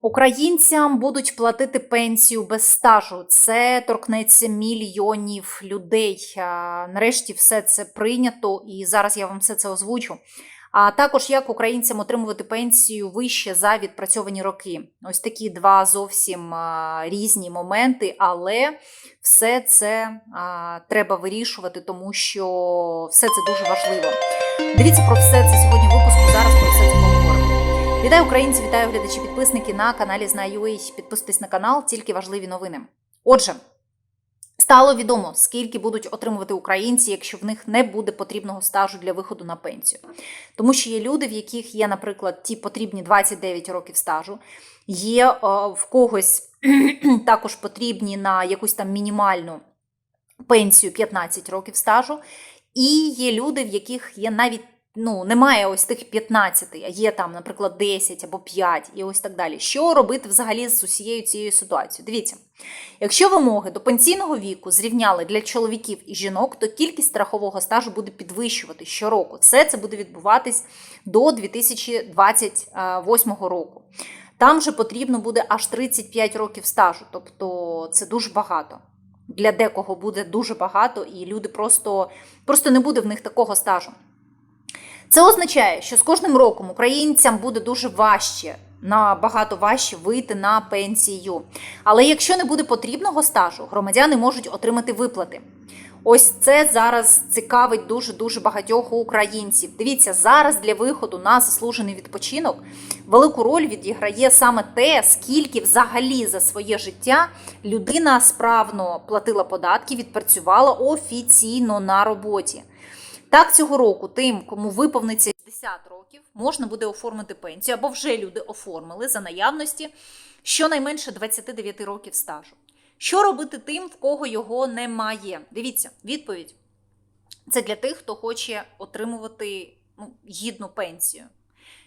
Українцям будуть платити пенсію без стажу. Це торкнеться мільйонів людей. Нарешті все це прийнято, і зараз я вам все це озвучу. А також як українцям отримувати пенсію вище за відпрацьовані роки. Ось такі два зовсім різні моменти, але все це треба вирішувати, тому що все це дуже важливо. Дивіться про все це сьогодні Вітаю українці, вітаю глядачі, підписники на каналі Знаю.ua. Підписуйтесь на канал, тільки важливі новини. Отже, стало відомо, скільки будуть отримувати українці, якщо в них не буде потрібного стажу для виходу на пенсію. Тому що є люди, в яких є, наприклад, ті потрібні 29 років стажу, є о, в когось також потрібні на якусь там мінімальну пенсію 15 років стажу, і є люди, в яких є навіть ну, немає ось тих 15, а є там, наприклад, 10 або 5 і ось так далі. Що робити взагалі з усією цією ситуацією? Дивіться, якщо вимоги до пенсійного віку зрівняли для чоловіків і жінок, то кількість страхового стажу буде підвищувати щороку. Все це буде відбуватись до 2028 року. Там же потрібно буде аж 35 років стажу, тобто це дуже багато. Для декого буде дуже багато, і люди просто, просто не буде в них такого стажу. Це означає, що з кожним роком українцям буде дуже важче, набагато важче вийти на пенсію. Але якщо не буде потрібного стажу, громадяни можуть отримати виплати. Ось це зараз цікавить дуже дуже багатьох українців. Дивіться, зараз для виходу на заслужений відпочинок велику роль відіграє саме те, скільки взагалі за своє життя людина справно платила податки, відпрацювала офіційно на роботі. Так, цього року тим, кому виповниться 60 років, можна буде оформити пенсію, або вже люди оформили за наявності щонайменше 29 років стажу. Що робити тим, в кого його немає? Дивіться, відповідь. Це для тих, хто хоче отримувати ну, гідну пенсію.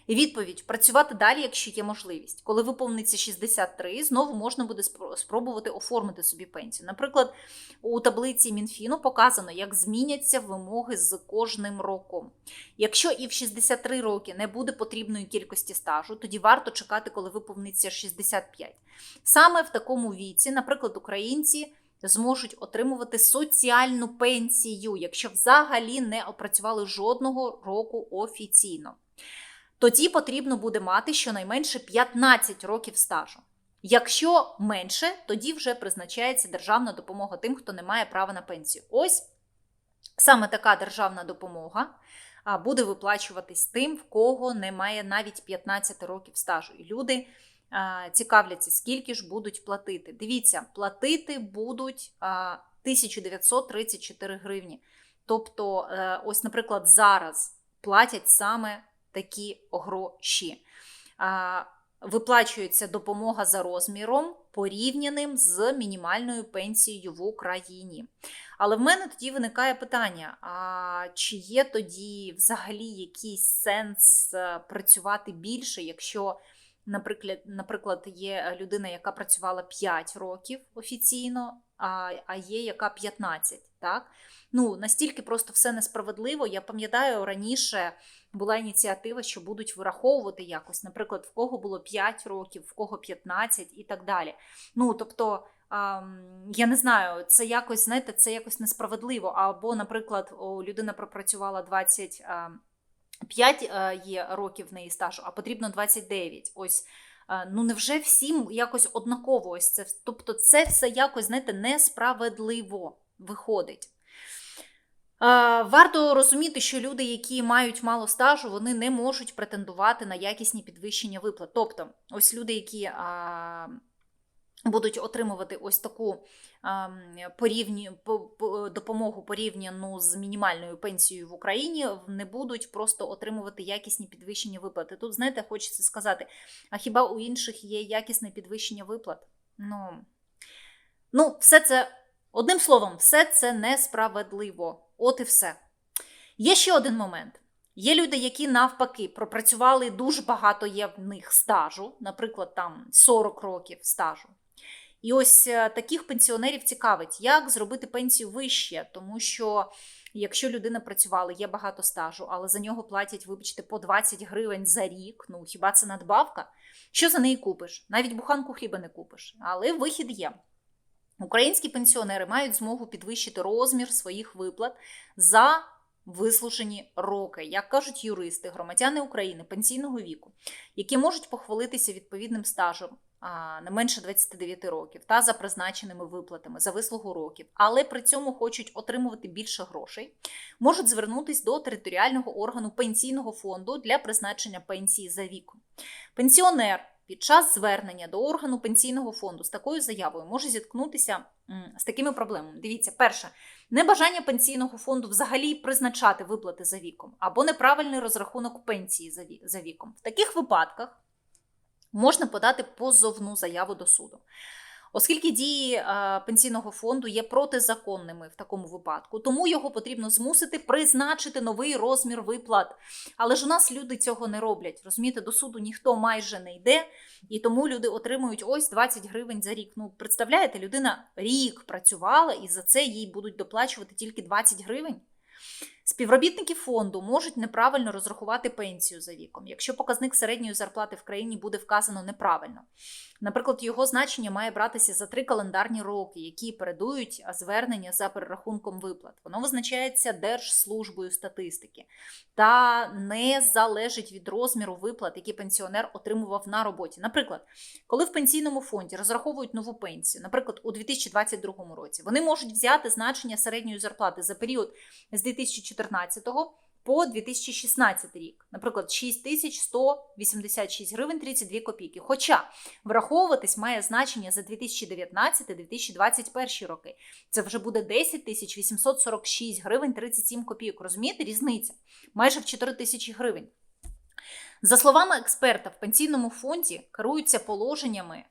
Відповідь працювати далі, якщо є можливість. Коли виповниться 63, знову можна буде спробувати оформити собі пенсію. Наприклад, у таблиці Мінфіну показано, як зміняться вимоги з кожним роком. Якщо і в 63 роки не буде потрібної кількості стажу, тоді варто чекати, коли виповниться 65. Саме в такому віці, наприклад, українці. Зможуть отримувати соціальну пенсію, якщо взагалі не опрацювали жодного року офіційно тоді потрібно буде мати щонайменше 15 років стажу. Якщо менше, тоді вже призначається державна допомога тим, хто не має права на пенсію. Ось саме така державна допомога буде виплачуватись тим, в кого немає навіть 15 років стажу. І люди цікавляться, скільки ж будуть платити. Дивіться, платити будуть 1934 гривні. Тобто, е, ось, наприклад, зараз платять саме такі гроші. Виплачується допомога за розміром, порівняним з мінімальною пенсією в Україні. Але в мене тоді виникає питання: а чи є тоді взагалі якийсь сенс е, працювати більше, якщо, наприклад, наприклад, є людина, яка працювала 5 років офіційно, а є яка 15, так? Ну, настільки просто все несправедливо. Я пам'ятаю раніше була ініціатива, що будуть вираховувати якось, наприклад, в кого було 5 років, в кого 15 і так далі. Ну, тобто, я не знаю, це якось, знаєте, це якось несправедливо. Або, наприклад, людина пропрацювала 20. 5 е, років в неї стажу, а потрібно 29. Ось, ну невже всім якось однаково ось це? Тобто, це все якось, знаєте, несправедливо виходить. Варто розуміти, що люди, які мають мало стажу, вони не можуть претендувати на якісні підвищення виплат. Тобто, ось люди, які а, будуть отримувати ось таку а, порівні, по, по, допомогу порівняну з мінімальною пенсією в Україні, не будуть просто отримувати якісні підвищення виплати. Тут, знаєте, хочеться сказати: а хіба у інших є якісне підвищення виплат? Ну, ну все це. Одним словом, все це несправедливо. От і все. Є ще один момент. Є люди, які навпаки пропрацювали дуже багато є в них стажу, наприклад, там 40 років стажу. І ось е, таких пенсіонерів цікавить, як зробити пенсію вище, тому що Якщо людина працювала, є багато стажу, але за нього платять, вибачте, по 20 гривень за рік. Ну хіба це надбавка? Що за неї купиш? Навіть буханку хліба не купиш. Але вихід є. Українські пенсіонери мають змогу підвищити розмір своїх виплат за вислушені роки, як кажуть юристи, громадяни України пенсійного віку, які можуть похвалитися відповідним стажем не менше 29 років та за призначеними виплатами за вислугу років, але при цьому хочуть отримувати більше грошей, можуть звернутися до територіального органу пенсійного фонду для призначення пенсії за віком. Пенсіонер під час звернення до органу пенсійного фонду з такою заявою може зіткнутися з такими проблемами. Дивіться, перше, небажання пенсійного фонду взагалі призначати виплати за віком або неправильний розрахунок пенсії за ві- за віком. В таких випадках можна подати позовну заяву до суду. Оскільки дії е, пенсійного фонду є протизаконними в такому випадку, тому його потрібно змусити призначити новий розмір виплат. Але ж у нас люди цього не роблять. Розумієте, до суду ніхто майже не йде, і тому люди отримують ось 20 гривень за рік. Ну, представляєте, людина рік працювала, і за це їй будуть доплачувати тільки 20 гривень. Співробітники фонду можуть неправильно розрахувати пенсію за віком, якщо показник середньої зарплати в країні буде вказано неправильно. Наприклад, його значення має братися за три календарні роки, які передують звернення за перерахунком виплат. Воно визначається Держслужбою статистики та не залежить від розміру виплат, які пенсіонер отримував на роботі. Наприклад, коли в пенсійному фонді розраховують нову пенсію, наприклад, у 2022 році, вони можуть взяти значення середньої зарплати за період з 2014 по 2016 рік, наприклад, 6186 гривень 32 копійки. Хоча враховуватись має значення за 2019-2021 роки. Це вже буде 10 846 гривень 37 копійок. Розумієте, різниця? Майже в 4 тисячі гривень. За словами експерта, в пенсійному фонді керуються положеннями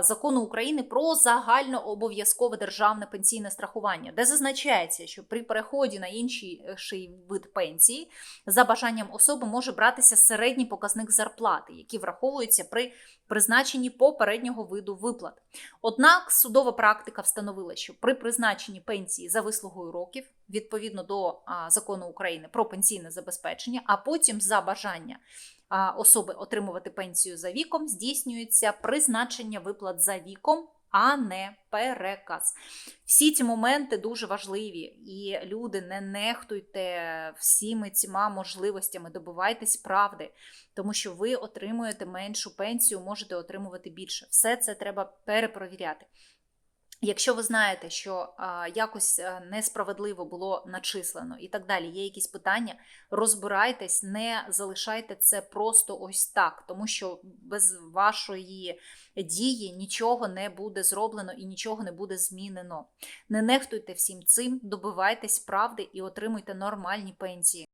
закону України про загальнообов'язкове державне пенсійне страхування, де зазначається, що при переході на інший вид пенсії за бажанням особи може братися середній показник зарплати, які враховуються при призначенні попереднього виду виплат. Однак судова практика встановила, що при призначенні пенсії за вислугою років, відповідно до закону України про пенсійне забезпечення, а потім за бажання особи отримувати пенсію за віком, здійснюється призначення виплат за віком. А не переказ. Всі ці моменти дуже важливі, і люди не нехтуйте всіми цими можливостями, добивайтесь правди, тому що ви отримуєте меншу пенсію, можете отримувати більше. Все це треба перепровіряти. Якщо ви знаєте, що а, якось несправедливо було начислено і так далі, є якісь питання, розбирайтесь, не залишайте це просто ось так, тому що без вашої дії нічого не буде зроблено і нічого не буде змінено. Не нехтуйте всім цим, добивайтесь правди і отримуйте нормальні пенсії.